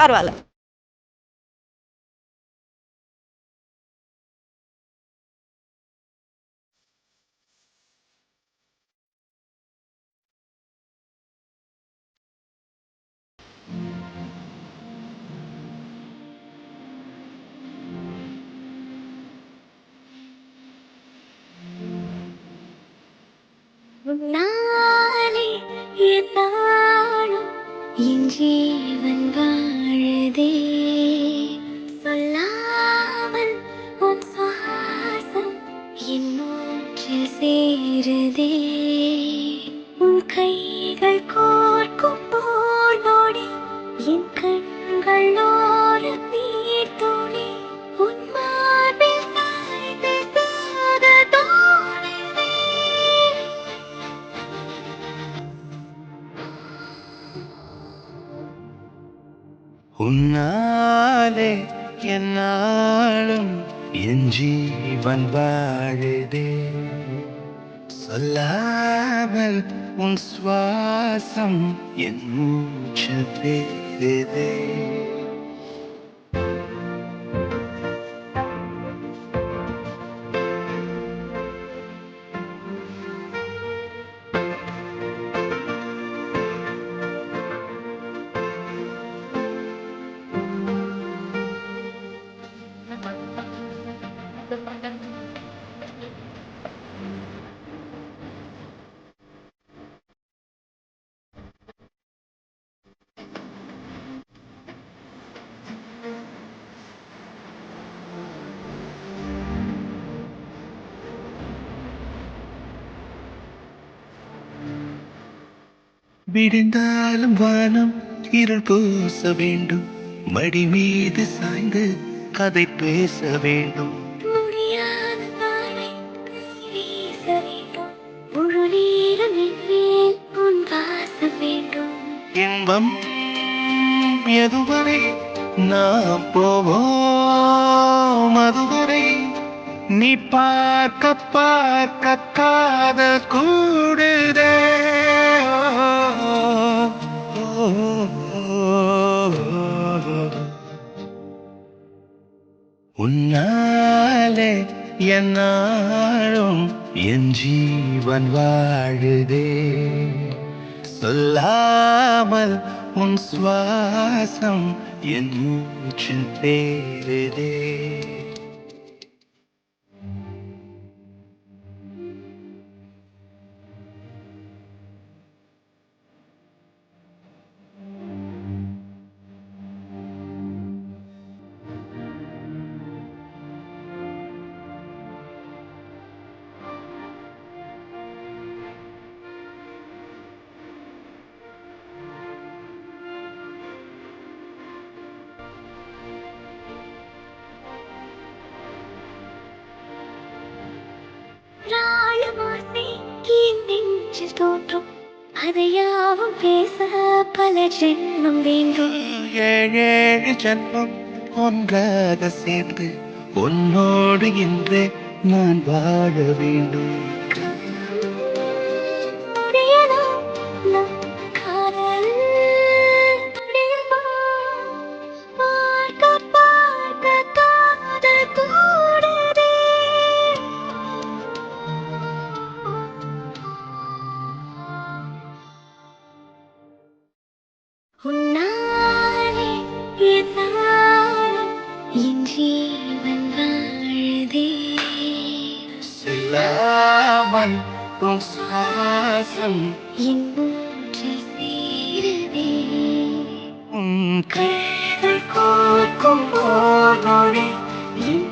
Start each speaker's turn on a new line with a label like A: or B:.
A: பரவாயில்ல.
B: நாளே நாளும் என் ஜீவன்
C: உன்னாலே என்னாலும் என் ஜீவன் வாழுதே. சொல்லாமல் உன் சுவாசம் என் மூச்சு பேருதே விடுந்தாலும் வானம் இருள் பூச வேண்டும். மடி மீது சாய்ந்து கதை பேச வேண்டும். இன்பம் எதுவரை நாம் போவோம்? அதுவரை நீ பார்க்க பார்க்க காதல் கூடுதே உன்னாலே என்னாலும் என் ஜீவன் வாழுதே. சொல்லாமல் உன் சுவாசம் என் மூச்சில் பேருதே
B: அதையாவும் பேச பல ஜென்மம் வேண்டும்.
C: ஏழேழு ஜன்மம் ஒன்றாக சேர்ந்து உன்னோடு இன்றே நான் வாழ வேண்டும். செல்லாமல் உன் சுவாசம்
B: மூச்சில் சேருதே.
C: உன் கைகள் கோர்க்கும் என்